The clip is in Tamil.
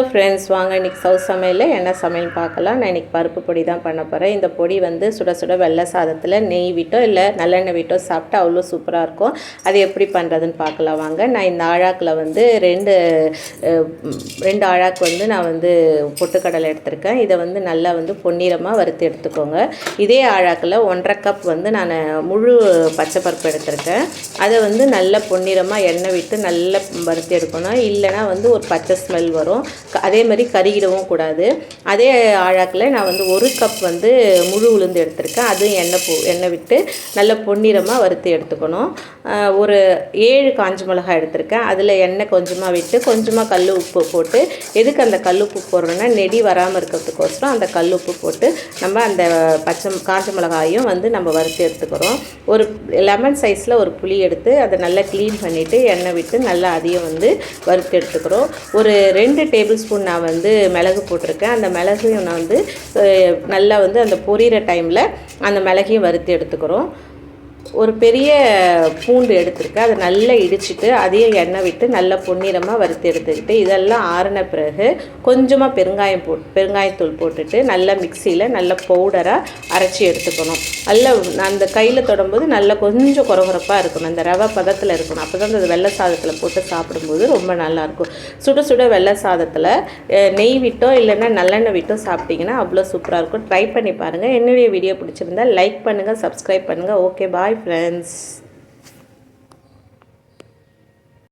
ஹலோ ஃப்ரெண்ட்ஸ் வாங்க இன்றைக்கி சவுத் சமையலில் என்ன சமையல் பார்க்கலாம். நான் இன்றைக்கி பருப்பு பொடி தான் பண்ண போகிறேன் இந்த பொடி வந்து சுட சுட வெள்ளை சாதத்தில் நெய் விட்டோ இல்லை நல்லெண்ணெய் விட்டோ சாப்பிட்டா அவ்வளோ சூப்பராக இருக்கும். அது எப்படி பண்ணுறதுன்னு பார்க்கலாம். வாங்க நான் இந்த ஆழாக்கில் வந்து ரெண்டு ரெண்டு ஆழாக்கு வந்து நான் வந்து பொட்டுக்கடலை எடுத்திருக்கேன். இதை வந்து நல்லா வந்து பொன்னிறமாக வறுத்து எடுத்துக்கோங்க. இதே ஆழாக்கில் ஒன்றரை கப் வந்து நான் முழு பச்சை பருப்பு எடுத்திருக்கேன். அதை வந்து நல்லா பொன்னிறமாக எண்ணெய் விட்டு நல்லா வறுத்து எடுக்கணும். இல்லைன்னா வந்து ஒரு பச்சை ஸ்மெல் வரும். அதே மாதிரி கருகிடவும் கூடாது. அதே ஆழாக்கில் நான் வந்து ஒரு கப் வந்து முழு உளுந்து எடுத்திருக்கேன். அதுவும் எண்ணெய் பூ எண்ணெய் விட்டு நல்ல பொன்னிறமாக வறுத்து எடுத்துக்கணும். ஒரு ஏழு காஞ்ச மிளகாய் எடுத்திருக்கேன். அதில் எண்ணெய் கொஞ்சமாக விட்டு கொஞ்சமாக கல் உப்பு போட்டு எதுக்கு அந்த கல் உப்பு போடுறோன்னா நெடி வராமல் இருக்கிறதுக்கோசரம் அந்த கல் உப்பு போட்டு நம்ம அந்த பச்சை காஞ்ச மிளகாயும் வந்து நம்ம வறுத்து எடுத்துக்கிறோம். ஒரு லெமன் சைஸில் ஒரு புளி எடுத்து அதை நல்லா க்ளீன் பண்ணிவிட்டு எண்ணெய் விட்டு நல்லா அதையும் வந்து வறுத்து எடுத்துக்கிறோம். ஒரு ரெண்டு டேபிள் ஸ்பூன் நான் வந்து மிளகு போட்டிருக்கேன். அந்த மிளகையும் நான் வந்து நல்லா வந்து அந்த பொரியிற டைமில் அந்த மிளகையும் வறுத்து எடுத்துக்கிறோம். ஒரு பெரிய பூண்டு எடுத்துருக்கு. அதை நல்லா இடிச்சிட்டு அதையும் எண்ணெய் விட்டு நல்லா பொன்னிறமாக வறுத்து எடுத்துக்கிட்டு இதெல்லாம் ஆறின பிறகு கொஞ்சமாக பெருங்காயம் போட்டு பெருங்காயத்தூள் போட்டுட்டு நல்லா மிக்சியில் நல்லா பவுடராக அரைச்சி எடுத்துக்கணும். நல்லா அந்த கையில் தொடும்போது நல்லா கொஞ்சம் குறகுறப்பாக இருக்கணும். அந்த ரவை பதத்தில் இருக்கணும். அப்போ தான் அந்த வெள்ளை சாதத்தில் போட்டு சாப்பிடும்போது ரொம்ப நல்லாயிருக்கும் சுட சுட வெள்ளை சாதத்தில் நெய் விட்டோ இல்லைன்னா நல்லெண்ணெய் விட்டோ சாப்பிட்டிங்கன்னா அவ்வளோ சூப்பராக இருக்கும். ட்ரை பண்ணி பாருங்கள் என்னுடைய வீடியோ பிடிச்சிருந்தா லைக் பண்ணுங்கள் சப்ஸ்கிரைப் பண்ணுங்கள் ஓகே பாய் ஃப்ரெண்ட்ஸ்